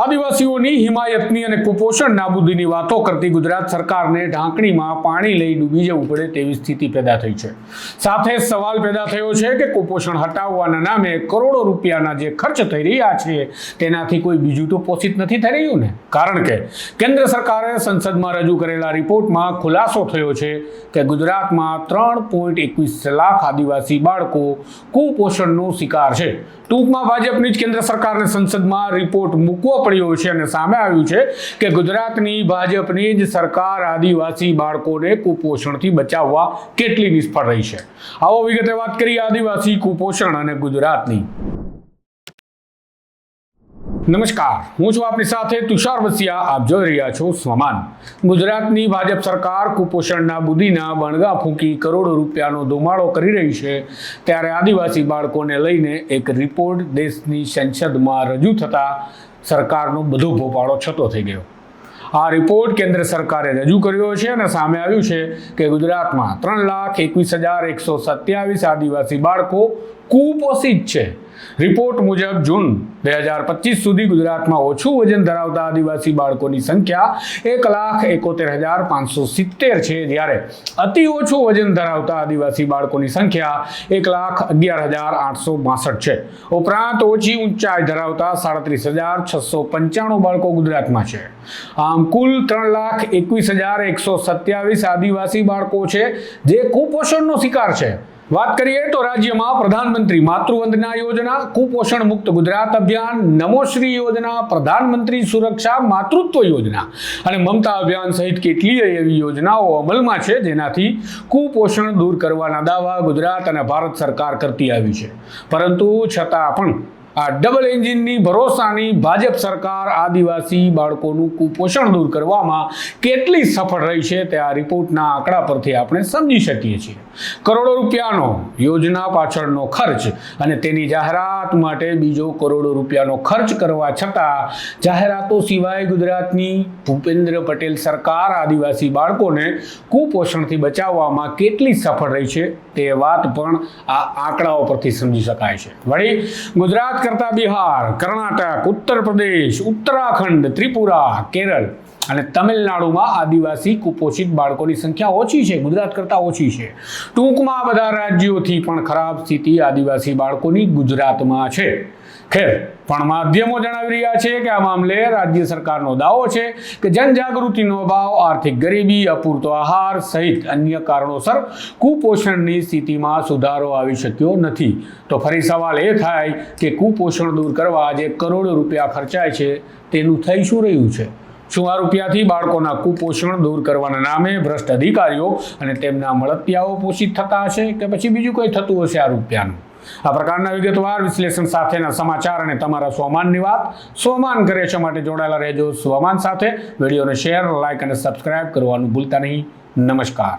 આદિવાસીઓની હિમાયતની અને કુપોષણ નાબૂદીની વાતો કરતી ગુજરાત સરકારને ઢાંકણીમાં પાણી લઈ ડૂબી જવું પડે તેવી સ્થિતિ પેદા થઈ છે. સાથે સવાલ પેદા થયો છે કે કુપોષણ હટાવવાના નામે કરોડો રૂપિયાના જે ખર્ચ થઈ રહ્યા છે, તેનાથી કોઈ બીજું તો પોષિત નથી થઈ રહ્યું ને? કારણ કે કેન્દ્ર સરકારે સંસદમાં રજૂ કરેલા રિપોર્ટમાં ખુલાસો થયો છે કે ગુજરાતમાં ત્રણ પોઈન્ટ એકવીસ લાખ આદિવાસી બાળકો કુપોષણનો શિકાર છે. ટૂંકમાં ભાજપની જ કેન્દ્ર સરકારને સંસદમાં રિપોર્ટ મૂકવો પડ્યો છે અને સામે આવ્યું છે કે ગુજરાતની ભાજપની જ સરકાર આદિવાસી બાળકોને કુપોષણથી બચાવવા કેટલી નિષ્ફળ રહી છે. આવો વિગતે વાત કરીએ આદિવાસી કુપોષણ અને ગુજરાતની. નમસ્કાર. હું છું આપની સાથે તુષાર વસિયા. આપ જોઈ રહ્યા છો સ્વમાન. ગુજરાતની ભાજપ સરકાર કુપોષણના બુદ્ધિના બણગા ફૂંકી કરોડો રૂપિયાનો ધુમાડો કરી રહી છે. ત્યારે આદિવાસી બાળકોને લઈને એક રિપોર્ટ દેશની સંસદમાં રજૂ થતાં સરકારનો બધો ભોપાળો છતો થઈ ગયો. આ રિપોર્ટ કેન્દ્ર સરકારે રજૂ કર્યો છે અને સામે આવ્યું છે કે ગુજરાતમાં ત્રણ લાખ એકવીસ હજાર એકસો સત્યાવીસ આદિવાસી બાળકો કુપોષિત છે. રિપોર્ટ મુજબ જૂન બે હજાર પચીસ સુધી ગુજરાતમાં ઓછું વજન ધરાવતા આદિવાસી બાળકોની સંખ્યા એક લાખ એકોતેર હજાર પાંચસો સિત્તેર છે. જ્યારે અતિ ઓછું વજન ધરાવતા આદિવાસી બાળકોની સંખ્યા એક લાખ અગિયાર હજાર આઠસો બાસઠ છે. ઉપરાંત ઓછી ઊંચાઈ ધરાવતા સાડત્રીસ હજાર છસો પંચાણું બાળકો ગુજરાતમાં છે. આમ કુલ ત્રણ લાખ એકવીસ હજાર એકસો સત્યાવીસ આદિવાસી બાળકો છે, જે કુપોષણનો શિકાર છે. વાત કરીએ તો રાજ્યમાં પ્રધાનમંત્રી માતૃવંદના યોજના, કુપોષણ મુક્ત ગુજરાત અભિયાન નમોશ્રી યોજના, પ્રધાનમંત્રી સુરક્ષા માતૃત્વ યોજના અને મમતા અભિયાન સહિત કેટલીય એવી યોજનાઓ અમલમાં છે જેનાથી કુપોષણ દૂર કરવાના દાવા ગુજરાત અને ભારત સરકાર કરતી આવી છે. પરંતુ છતાં પણ આ ડબલ એન્જિનની ભરોસાની ભાજપ સરકાર આદિવાસી બાળકોનું કુપોષણ દૂર કરવામાં કેટલી સફળ રહી છે તે આ રિપોર્ટના આંકડા પરથી આપણે સમજી શકીએ છીએ. કરોડો રૂપિયાનો યોજના પાછળનો ખર્ચ અને તેની જાહેરાત માટે બીજો કરોડો રૂપિયાનો ખર્ચ કરવા છતાં જાહેરાતો સિવાય ગુજરાતની ભૂપેન્દ્ર પટેલ સરકાર આદિવાસી બાળકોને કુપોષણથી બચાવવામાં કેટલી સફળ રહી છે તે વાત પણ આ આંકડાઓ પરથી સમજી શકાય છે. વળી ગુજરાત કરતા બિહાર કર્ણાટક ઉત્તર પ્રદેશ ઉત્તરાખંડ ત્રિપુરા કેરળ. અને તમિલનાડુમાં આદિવાસી કુપોષિત બાળકોની સંખ્યા ઓછી છે, ગુજરાત કરતાં ઓછી છે. ટૂંકમાં બધા રાજ્યોથી પણ ખરાબ સ્થિતિ આદિવાસી બાળકોની ગુજરાતમાં છે. ખેર, પણ માધ્યમો જણાવી રહ્યા છે કે આ મામલે રાજ્ય સરકારનો દાવો છે કે જનજાગૃતિનો અભાવ, આર્થિક ગરીબી, અપૂરતો આહાર સહિત અન્ય કારણોસર કુપોષણની સ્થિતિમાં સુધારો આવી શક્યો નથી. તો ફરી સવાલ એ થાય કે કુપોષણ દૂર કરવા જે કરોડો રૂપિયા ખર્ચાય છે, તેનું થઈ શું રહ્યું છે? શું રૂપિયાથી બાળકોના કુપોષણ દૂર કરવાના નામે ભ્રષ્ટ અધિકારીઓ અને તેમના મળતિયાઓ પોષિત થતા હશે કે પછી બીજું કંઈ થતું હશે આ રૂપિયાનું? આ પ્રકારના વિગતવાર વિશ્લેષણ સાથેના સમાચાર અને તમારા સ્વમાનની વાત સ્વમાન કરે છે માટે જોડાયેલા રહેજો સ્વમાન સાથે. વિડીયોને શેર, લાઇક અને સબસ્ક્રાઇબ કરવાનું ભૂલતા નહીં. નમસ્કાર.